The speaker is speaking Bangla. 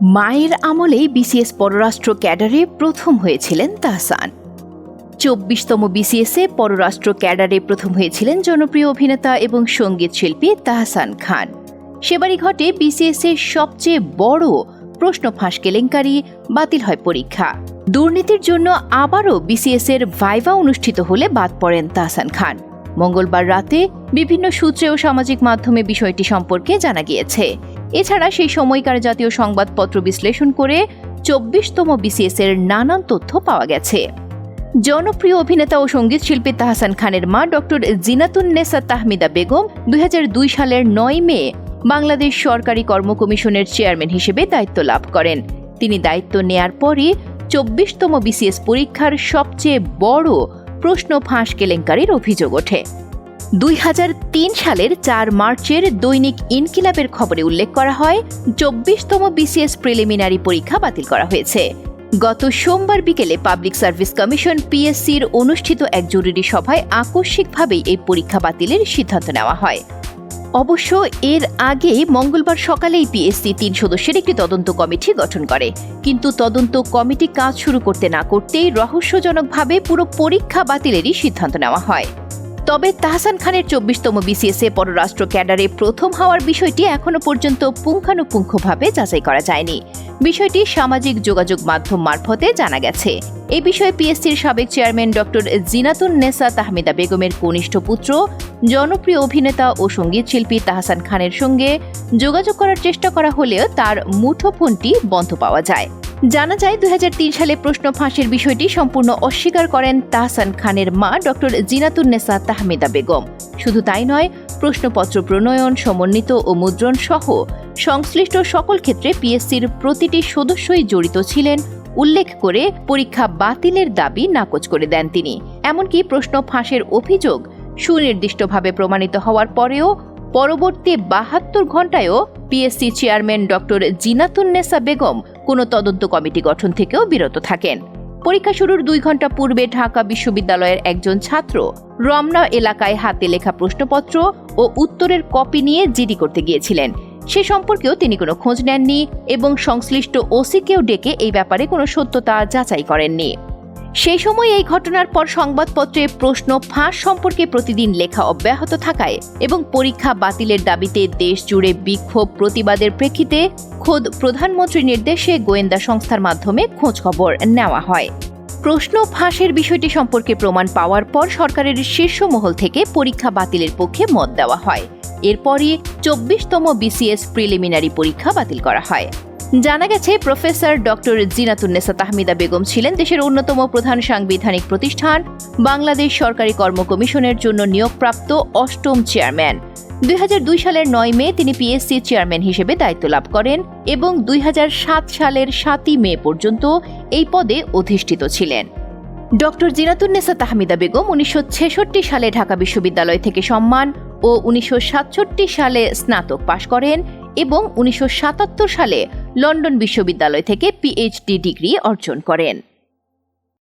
মায়ের আমলেই বিসিএস পররাষ্ট্র ক্যাডারে প্রথম হয়েছিলেন তাহসান। চব্বিশতম বিসিএসে পররাষ্ট্র ক্যাডারে প্রথম হয়েছিলেন জনপ্রিয় অভিনেতা এবং সংগীত শিল্পী তাহসান খান। সেবারই ঘটে বিসিএস এর সবচেয়ে বড় প্রশ্ন ফাঁস কেলেঙ্কারি, বাতিল হয় পরীক্ষা। দুর্নীতির জন্য আবারও বিসিএস এর ভাইভা অনুষ্ঠিত হলে বাদ পড়েন তাহসান খান। মঙ্গলবার রাতে বিভিন্ন সূত্রে ও সামাজিক মাধ্যমে বিষয়টি সম্পর্কে জানা গিয়েছে। এছাড়া সেই সময়কার জাতীয় সংবাদপত্র বিশ্লেষণ করে চব্বিশতম বিসিএস এর নানান তথ্য পাওয়া গেছে। জনপ্রিয় অভিনেতা ও সংগীত শিল্পী তাহসান খানের মা ডক্টর জিনাতুন্নেসা তাহমিদা বেগম দুই হাজার দুই সালের নয় মে বাংলাদেশ সরকারি কর্ম কমিশনের চেয়ারম্যান হিসেবে দায়িত্ব লাভ করেন। তিনি দায়িত্ব নেয়ার পরই চব্বিশতম বিসিএস পরীক্ষার সবচেয়ে বড় প্রশ্ন ফাঁস কেলেঙ্কারির অভিযোগ ওঠে। দুই হাজার তিন সালের চার মার্চের দৈনিক ইনকিলাবের খবরে উল্লেখ করা হয়, চব্বিশতম বিসিএস প্রিলিমিনারি পরীক্ষা বাতিল করা হয়েছে। গত সোমবার বিকেলে পাবলিক সার্ভিস কমিশন পিএসসির অনুষ্ঠিত এক জরুরি সভায় আকস্মিকভাবেই এই পরীক্ষা বাতিলের সিদ্ধান্ত নেওয়া হয়। অবশ্য এর আগে মঙ্গলবার সকালেই পিএসসি তিন সদস্যের একটি তদন্ত কমিটি গঠন করে। কিন্তু তদন্ত কমিটি কাজ শুরু করতে না করতেই রহস্যজনকভাবে পুরো পরীক্ষা বাতিলেরই সিদ্ধান্ত নেওয়া হয়। তবে তাহসান খানের চব্বিশতম বিসিএস এ পররাষ্ট্র ক্যাডারে প্রথম হওয়ার বিষয়টি এখনও পর্যন্ত পুঙ্খানুপুঙ্খভাবে যাচাই করা যায়নি। বিষয়টি সামাজিক যোগাযোগ মাধ্যম মারফতে জানা গেছে। এ বিষয়ে পিএসসির সাবেক চেয়ারম্যান ডক্টর জিনাতুন নেসা তাহমিদা বেগমের কনিষ্ঠ পুত্র, জনপ্রিয় অভিনেতা ও সংগীত শিল্পী তাহসান খানের সঙ্গে যোগাযোগ করার চেষ্টা করা হলেও তার মুঠোফোনটি বন্ধ পাওয়া যায়। জানা যায় দুই হাজার তিন সালে প্রশ্ন ফাঁসের বিষয়টি সম্পূর্ণ অস্বীকার করেন তাহসান খানের মা, ডক্টর জিনাতুন্নেসা তাহমিদা বেগম। শুধু তাই নয়, প্রশ্নপত্র প্রণয়ন, সমন্বিত ও মুদ্রণ সহ সংশ্লিষ্ট সকল ক্ষেত্রে পিএসসির প্রতিটি সদস্যই জড়িত ছিলেন, উল্লেখ করে পরীক্ষা বাতিলের দাবি নাকচ করে দেন তিনি। এমনকি প্রশ্ন ফাঁসের অভিযোগ সুনির্দিষ্টভাবে প্রমাণিত হওয়ার পরেও পরবর্তী বাহাত্তর ঘণ্টায়ও PSC chairman doctor Zinatunnesa Begum কোনো তদন্ত কমিটি গঠন থেকেও বিরত থাকেন। পরীক্ষা শুরুর দুই ঘণ্টা পূর্বে ঢাকা বিশ্ববিদ্যালয়ের একজন ছাত্র রমনা এলাকায় হাতে লেখা প্রশ্নপত্র ও উত্তরের কপি নিয়ে জিডি করতে গিয়েছিলেন। সে সম্পর্কেও তিনি কোনো খোঁজ নেননি এবং সংশ্লিষ্ট ওসিকেও ডেকে এই ব্যাপারে কোনো সত্যতা যাচাই করেননি। সেই সময় এই ঘটনার পর সংবাদপত্রে প্রশ্ন ফাঁস সম্পর্কে প্রতিদিন লেখা অব্যাহত থাকায় এবং পরীক্ষা বাতিলের দাবিতে দেশ জুড়ে বিক্ষোভ প্রতিবাদের প্রেক্ষিতে খোদ প্রধানমন্ত্রীর নির্দেশে গোয়েন্দা সংস্থার মাধ্যমে খোঁজখবর নেওয়া হয়। প্রশ্ন ফাঁসের বিষয়টি সম্পর্কে প্রমাণ পাওয়ার পর সরকারের শীর্ষ মহল থেকে পরীক্ষা বাতিলের পক্ষে মত দেওয়া হয়। এরপরই চব্বিশতম বিসিএস প্রিলিমিনারি পরীক্ষা বাতিল করা হয়। জানা গেছে, প্রফেসর ডক্টর জিনাতুন্নেসা তাহমিদা বেগম ছিলেন দেশের অন্যতম প্রধান সাংবিধানিক প্রতিষ্ঠান, বাংলাদেশ সরকারি কর্ম কমিশনের জন্য নিয়োগপ্রাপ্ত অষ্টম চেয়ারম্যান। দুই হাজার দুই সালের নয় মে তিনি পিএসসি চেয়ারম্যান হিসেবে দায়িত্ব লাভ করেন এবং দুই হাজার সাত সালের সাতই মে পর্যন্ত এই পদে অধিষ্ঠিত ছিলেন। ডক্টর জিনাতুন্নেসা তাহমিদা বেগম উনিশশো ছেষট্টি সালে ঢাকা বিশ্ববিদ্যালয় থেকে সম্মান ও উনিশশো সাতষট্টি সালে স্নাতক পাশ করেন এবং উনিশশো সাতাত্তর সালে লন্ডন বিশ্ববিদ্যালয় থেকে পিএইচডি ডিগ্রি অর্জন করেন।